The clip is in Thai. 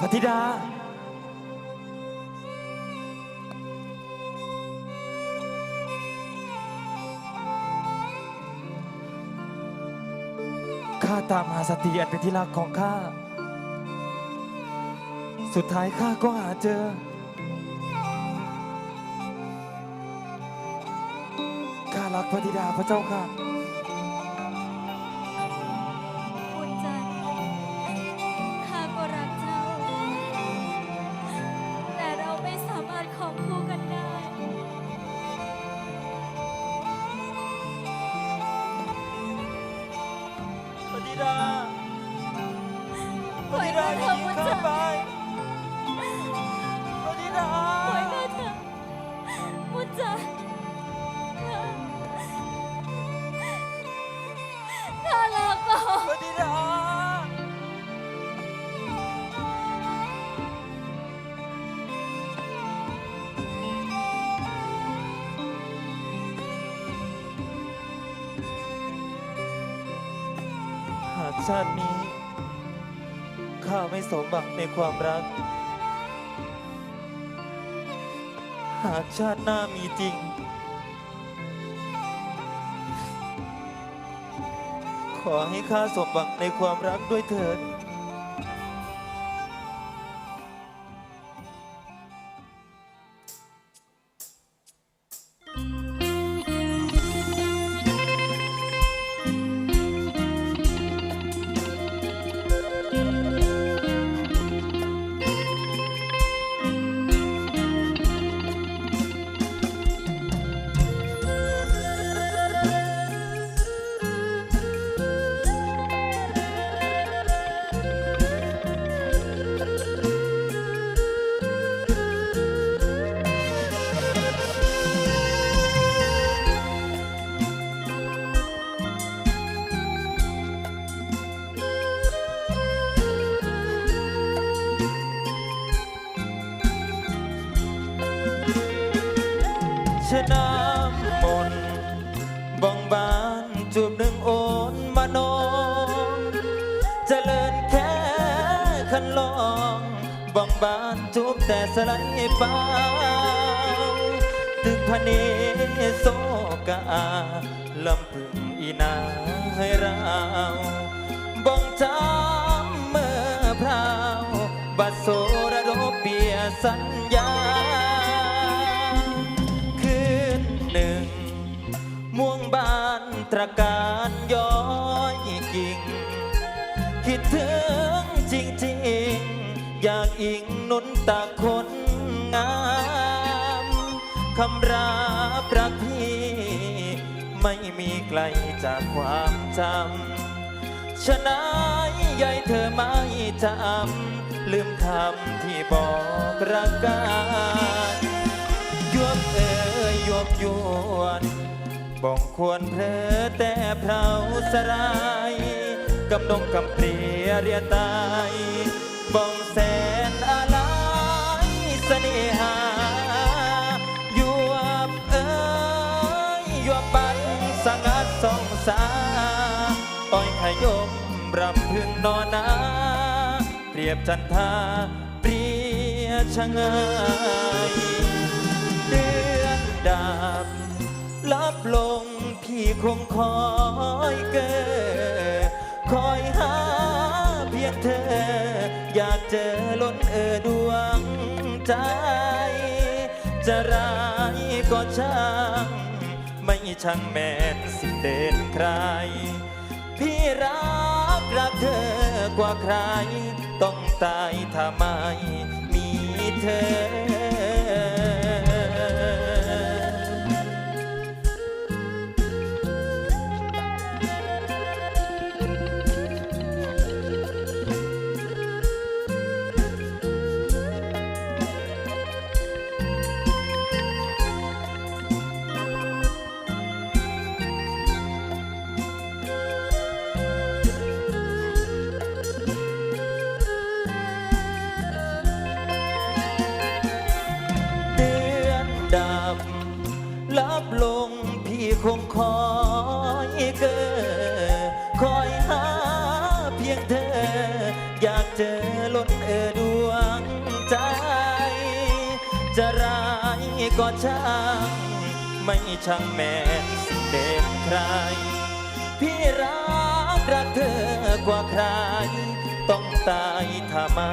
พระธิดา ข้าตามหาสตรีอันเป็นที่รักของข้า สุดท้ายข้าก็หาเจอ ข้ารักพระธิดาพระเจ้าค่ะ พระธิดาปล่อยเชาตินี้ ข้าไม่สมหวังในความรัก หากชาติหน้ามีจริง ขอให้ข้าสมหวังในความรักด้วยเถิด ชะน้ำมนบองบานจูบหนึ่งโอนมานองเจริญแค่คันลองบองบานจูบแต่สไลด์เปล่าตึกพะเนโซกาลำพึงอีนาให้เราบองจำ ตระการย้อยกิ่ง คิดถึงจริงๆ อยากอิงนุนตาคนงาม คำราบรักพี่ ไม่มีไกลจากความจำฉะนั้นยายเธอไม่จำลืมคำที่บอกรักกันยวบเอ่ยยวบยวน บ่งควรเพลอแต่เพราสรายกำนงกำเปรียเรียตายบ่งแสนอะไรเสน่หายวบเอ่ยยวบปันสงัดสองสาอ้อยขยมรำพึงนอนนาเปรียบจันทาเปรียชะงายเดือนดับ ลับลงพี่คงคอยเกอคอยหาเพียงเธอ อยากเจอล้นเออดวงใจ จะร้ายก็ช่าง ไม่ช่างแม่นสิเด่นใคร พี่รักรักเธอกว่าใคร ต้องตายถ้าไม่มีเธอ คงคอยเกอคอยหาเพียงเธอ อยากเจอล้นเออดวงใจ จะร้ายก็ช่างไม่ช่างแม่สิเด็ดใคร พี่รักรักเธอกว่าใคร ต้องตายถ้าไม่